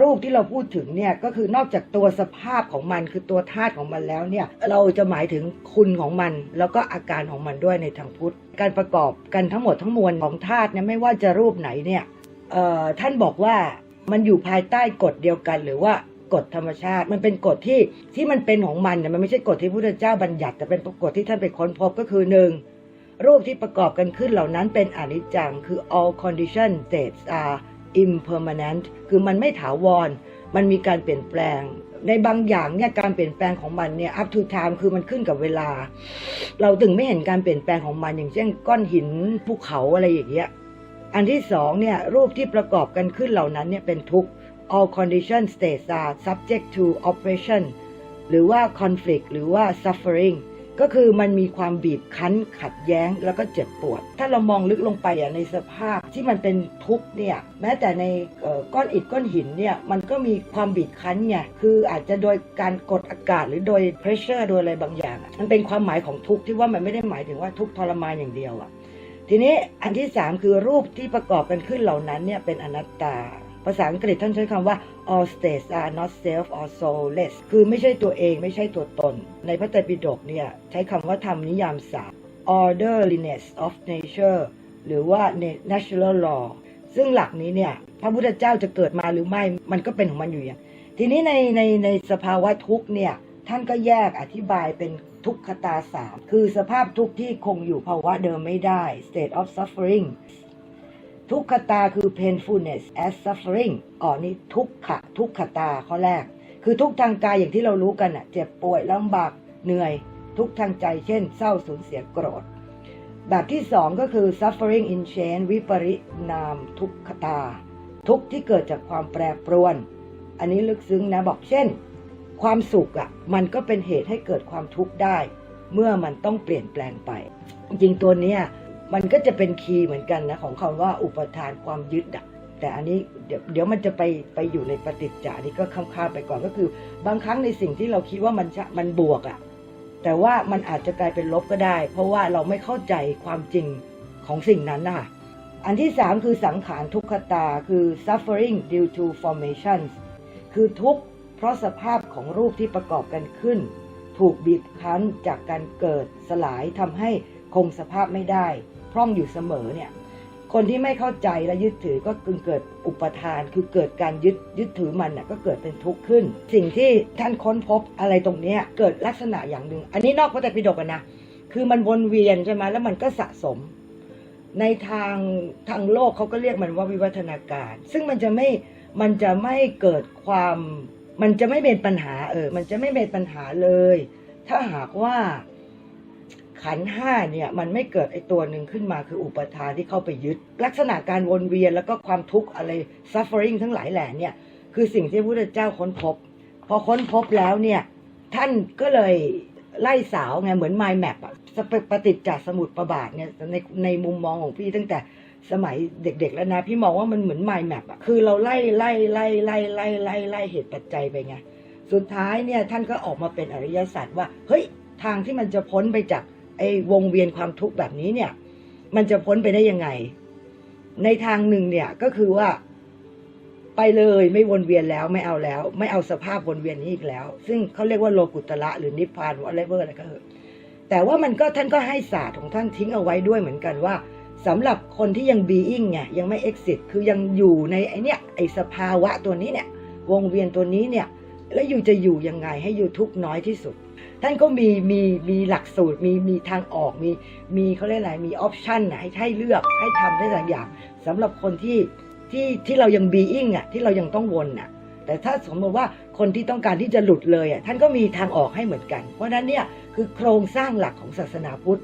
รูปที่เราพูดถึงเนี่ยก็คือนอกจากตัวสภาพของมันคือตัวธาตุของมันแล้วเนี่ยเราจะหมายถึงคุณของมัน แล้วก็อาการของมันด้วยในทางพุทธ การประกอบกันทั้งหมดทั้งมวลของธาตุเนี่ยไม่ว่าจะรูปไหนเนี่ยท่านบอกว่ามันอยู่ภายใต้กฎเดียวกัน หรือว่ากฎธรรมชาติ มันเป็นกฎที่ที่มันเป็นของมันเนี่ยมันไม่ใช่กฎที่พระพุทธเจ้าบัญญัติ แต่เป็นกฎที่ท่านไปค้นพบก็คือหนึ่งรูปที่ประกอบกันขึ้นเหล่านั้นเป็นอนิจจังคือ all condition states are impermanent คือมันไม่ถาวร มันมีการเปลี่ยนแปลง ในบางอย่างเนี่ยการเปลี่ยนแปลงของมันเนี่ย up to time คือมันขึ้นกับเวลา เราถึงไม่เห็นการเปลี่ยนแปลงของมันอย่างเช่นก้อนหินภูเขาอะไรอย่างเงี้ย อันที่สองเนี่ยรูปที่ประกอบกันขึ้นเหล่านั้นเนี่ยเป็นทุกข์ all condition states are subject to oppression หรือว่า conflict หรือว่า suffering ก็คือมันมีความบีบคั้นขัดแย้งแล้วก็เจ็บปวด ถ้าเรามองลึกลงไปอะในสภาพที่มันเป็นทุกข์เนี่ยแม้แต่ในก้อนอิฐก้อนหินเนี่ยมันก็มีความบีบคั้นไงคืออาจจะโดยการกดอากาศหรือโดย pressure โดยอะไรบางอย่าง มันเป็นความหมายของทุกข์ที่ว่ามันไม่ได้หมายถึงว่าทุกข์ทรมานอย่างเดียวอะทีนี้อันที่สามคือรูปที่ประกอบกันขึ้นเหล่านั้นเนี่ยเป็นอนัตตาาษาอังกฤษท่านใช้คำว่า all states are not self or soulless คือไม่ใช่ตัวเองไม่ใช่ตัวตน ในพระไตรปิฎกเนี่ยใช้คำว่าธรรมนิยามสาม orderliness of nature หรือว่า natural law ซึ่งหลักนี้เนี่ยพระพุทธเจ้าจะเกิดมาหรือไม่มันก็เป็นของมันอยู่อย่าง ทีนี้ในในในสภาวะทุกข์เนี่ยท่านก็แยกอธิบายเป็นทุกขตาสามคือสภาพทุกข์ที่คงอยู่ภาวะเดิมไม่ได้ state of suffering ทุกขตาคือ painfulness as suffering อ๋อนี่ทุกขะทุกขตาข้อแรก คือทุกทางกายอย่างที่เรารู้กันอะเจ็บป่วยลำบากเหนื่อย ทุกทางใจเช่น เศร้าสูญเสียโกรธ แบบที่สองก็คือ suffering in change วิปริณามทุกขตา ทุกที่เกิดจากความแปรปรวน อันนี้ลึกซึ้งนะบอกเช่น ความสุขอะมันก็เป็นเหตุให้เกิดความทุกข์ได้ เมื่อมันต้องเปลี่ยนแปลงไป จริงตัวเนี้ย มันก็จะเป็นคีย์เหมือนกันนะของคำว่าอุปทานความยึดอะแต่อันนี้เดี๋ยวเดี๋ยวมันจะไปไปอยู่ในปฏิจจานี่ก็ข้ามๆไปก่อนก็คือ บางครั้งในสิ่งที่เราคิดว่ามันมันบวกอะแต่ว่ามันอาจจะกลายเป็นลบก็ได้ เพราะว่าเราไม่เข้าใจความจริงของสิ่งนั้นนะคะอันที่สามคือสังขารทุกขตาคือ suffering due to formations คือทุกข์เพราะสภาพของรูปที่ประกอบกันขึ้น ถูกบีบคั้นจากการเกิดสลายทำให้คงสภาพไม่ได้ พร่องอยู่เสมอเนี่ย คนที่ไม่เข้าใจและยึดถือก็กึงเกิดอุปทาน คือเกิดการยึดยึดถือมันน่ะก็เกิดเป็นทุกข์ขึ้น สิ่งที่ท่านค้นพบอะไรตรงเนี้ยเกิดลักษณะอย่างหนึ่ง อันนี้นอกพระไตรปิฎกนะ คือมันวนเวียนใช่ไหมแล้วมันก็สะสม ในทางทางโลกเขาก็เรียกมันว่าวิวัฒนาการ ซึ่งมันจะไม่มันจะไม่เกิดความ มันจะไม่เป็นปัญหาเออ มันจะไม่เป็นปัญหาเลย ถ้าหากว่า ขันห้าเนี่ยมันไม่เกิดไอตัวหนึ่งขึ้นมาคืออุปทานที่เข้าไปยึด ลักษณะการวนเวียนแล้วก็ความทุกข์อะไร suffering ทั้งหลายแหล่เนี่ยคือสิ่งที่พระพุทธเจ้าค้นพบ พอค้นพบแล้วเนี่ยท่านก็เลยไล่สาวไงเหมือน mind map อะสเปฏิจจสมุทรประบาทเนี่ยในในมุมมองของพี่ตั้งแต่สมัยเด็กๆแล้วนะ พี่มองว่ามันเหมือน mind map อะคือเราไล่ไล่ไล่ไล่ไล่ไล่ไล่เหตุปัจจัยไปไงสุดท้ายเนี่ยท่านก็ออกมาเป็นอริยสัจว่าเฮ้ยทางที่มันจะพ้นไปจาก ไอ้วงเวียนความทุกข์แบบนี้เนี่ย มันจะพ้นไปได้ยังไง ในทางหนึ่งเนี่ยก็คือว่า ไปเลยไม่วนเวียนแล้วไม่เอาแล้ว ไม่เอาสภาพวนเวียนนี้อีกแล้ว ซึ่งเขาเรียกว่าโลกุตระหรือนิพพานอะไรเบอร์อะไรก็เถอะแต่ว่ามันก็ท่านก็ให้ศาสตร์ของท่านทิ้งเอาไว้ด้วยเหมือนกันว่าสำหรับคนที่ยัง being ไงยังไม่ exit คือยังอยู่ในไอเนี้ยไอสภาวะตัวนี้เนี่ยวงเวียนตัวนี้เนี่ย แล้วอยู่จะอยู่ยังไงให้อยู่ทุกน้อยที่สุด ท่านก็มีมีมีหลักสูตรมีมีทางออกมีมีเขาเรียกอะไรมีออปชันให้ให้เลือกให้ทำได้หลายอย่างสำหรับคนที่ที่ที่เรายัง being อะที่เรายังต้องวนอะแต่ถ้าสมมติว่าคนที่ต้องการที่จะหลุดเลยอะท่านก็มีทางออกให้เหมือนกัน เพราะฉะนั้นเนี่ยคือโครงสร้างหลักของศาสนาพุทธ